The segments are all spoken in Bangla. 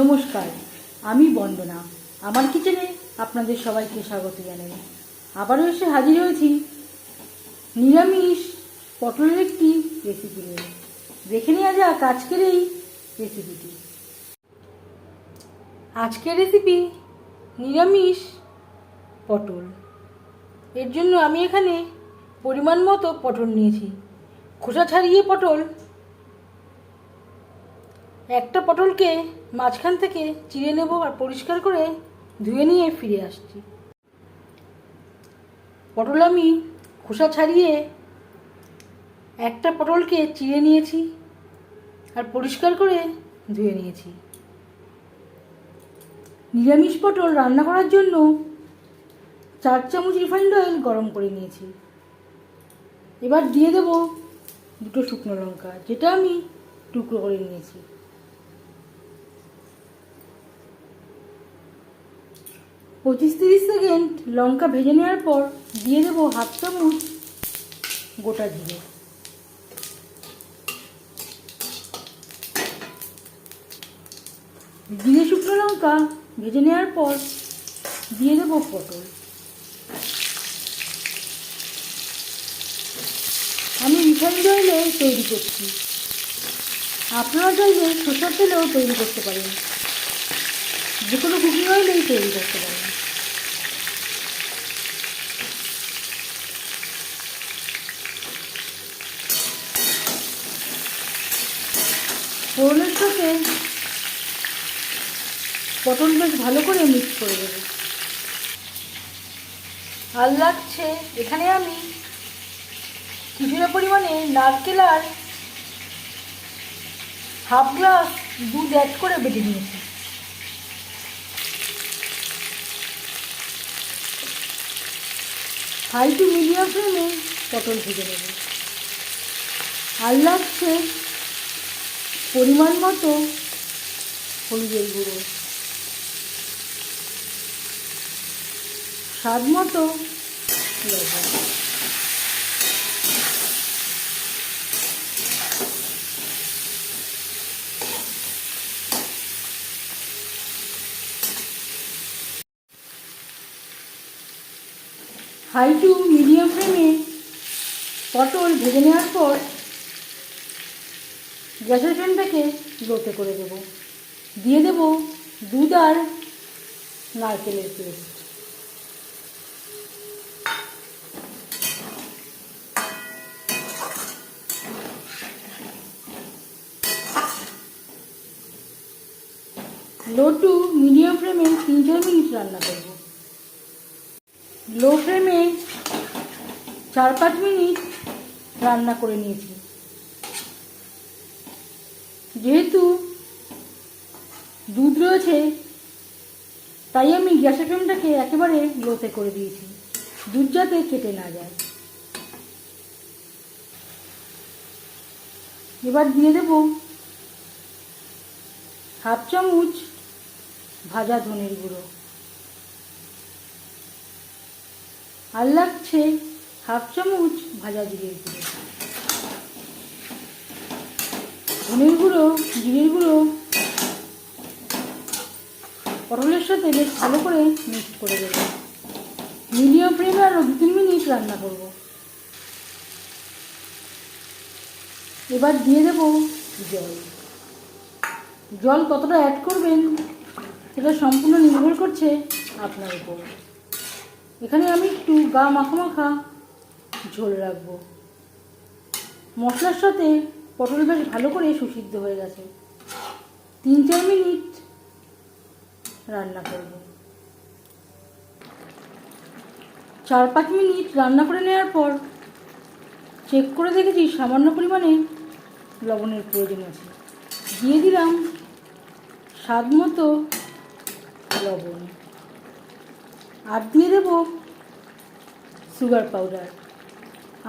নমস্কার, আমি বন্দনা। আমার কিচেনে আপনাদের সবাইকে স্বাগত জানাই। আবারও এসে হাজির হয়েছি নিরামিষ পটলের একটি রেসিপি নিয়ে। দেখে নেওয়া যাক আজকের এই রেসিপিটি আজকের রেসিপি নিরামিষ পটল। এর জন্য আমি এখানে পরিমাণ মতো পটল নিয়েছি। খোসা ছাড়িয়ে পটল। একটা পটলকে মাঝখান থেকে চিড়ে নেব আর পরিষ্কার করে ধুয়ে নিয়ে ফিরে আসছি। পটল আমি খোসা ছাড়িয়ে একটা পটলকে চিড়ে নিয়েছি আর পরিষ্কার করে ধুয়ে নিয়েছি। নিরামিষ পটল রান্না করার জন্য চার চামচ রিফাইন্ড অয়েল গরম করে নিয়েছি। এবার দিয়ে দেব দুটো শুকনো লঙ্কা, যেটা আমি টুকরো করে নিয়েছি। পঁচিশ তিরিশ সেকেন্ড লঙ্কা ভেজে নেওয়ার পর দিয়ে দেবো হাফ চামচ গোটা জিরে। জিরে শুকনো লঙ্কা ভেজে নেওয়ার পর দিয়ে দেবো পটল। আমি রিফাইন্ড অয়েলে তৈরি করছি। আপনারা চাইলে সরষের তেলেও তৈরি করতে পারেন। যে কোনো কুকিং অয়েলেই তৈরি করতে পারেন। ফোড়নের সাথে পটল বেশ ভালো করে মিক্স করে দেবো। আর লাগছে এখানে আমি কিছুটা পরিমাণে নারকেল আর হাফ গ্লাস দুধ অ্যাড করে বেটে নিয়েছি। হাই টু মিডিয়াম ফ্লেমে পটল ভেজে নেব। আর লাগছে পরিমাণ মতো হলুদের গুঁড়ো। স্বাদ মতো হাই টু মিডিয়াম ফ্লেমে পটল ভেজে নেওয়ার পর গ্যাসের ফ্লেমটাকে লোতে করে দেব। দিয়ে দেব দুধ আর নারকেলের পেস্ট। লো টু মিডিয়াম ফ্লেমে তিন চার মিনিট রান্না করব। লো ফ্লেমে চার পাঁচ মিনিট রান্না করে নিয়েছি। যেহেতু দুধ রয়েছে, তাই আমি গ্যাসের ফ্লেমটাকে একেবারে লোতে করে দিয়েছি, দুধ যাতে কেটে না যায়। এবার দিয়ে দেব হাফ চামচ ভাজা ধনের গুঁড়ো। আর লাগছে হাফ চামচ ভাজা জিরের গুঁড়ো। ধনের গুঁড়ো পটলের সাথে বেশ ভালো করে মিক্স করে দেবো। মিডিয়াম ফ্লেমে আরও দু তিন মিনিট রান্না করব। এবার দিয়ে দেব জল। জল কতটা অ্যাড করবেন, সেটা সম্পূর্ণ নির্ভর করছে আপনার উপর। এখানে আমি একটু গা মাখা মাখা ঝোল রাখব। মশলার সাথে পটল বেশ ভালো করে সুসিদ্ধ হয়ে গেছে। তিন চার মিনিট রান্না করব। চার পাঁচ মিনিট রান্না করে নেওয়ার পর চেক করে দেখেছি সামান্য পরিমাণে লবণের প্রয়োজন আছে। দিয়ে দিলাম স্বাদ মতো লবণ। আর দিয়ে দেব সুগার পাউডার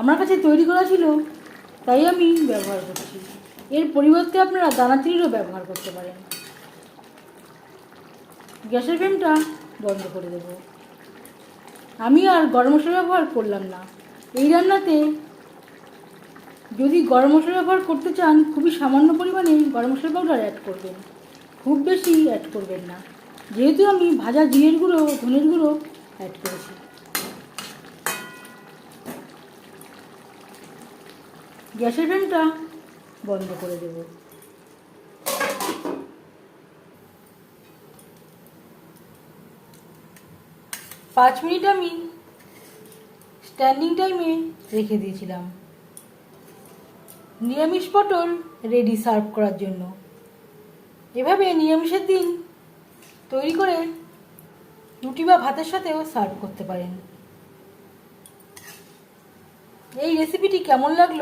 আমার কাছে তৈরি করা ছিল তাই আমি ব্যবহার করছি। এর পরিবর্তে আপনারা দানাচিনিরও ব্যবহার করতে পারেন। গ্যাসের ফ্লেমটা বন্ধ করে দেব। আমি আর গরম মশলা ব্যবহার করলাম না। এই রান্নাতে যদি গরম মশলা ব্যবহার করতে চান, খুবই সামান্য পরিমাণে গরম মশলা পাউডার অ্যাড করবেন। খুব বেশি অ্যাড করবেন না। যেহেতু আমি ভাজা জিরের গুঁড়ো, ধনের গুঁড়ো অ্যাড করেছি। গ্যাসের ফ্লেমটা বন্ধ করে দেব। পাঁচ মিনিট আমি স্ট্যান্ডিং টাইমে রেখে দিয়েছিলাম। নিরামিষ পটল রেডি সার্ভ করার জন্য। এভাবে নিরামিষের দিন তৈরি করে রুটি বা ভাতের সাথেও সার্ভ করতে পারেন। এই রেসিপিটি কেমন লাগল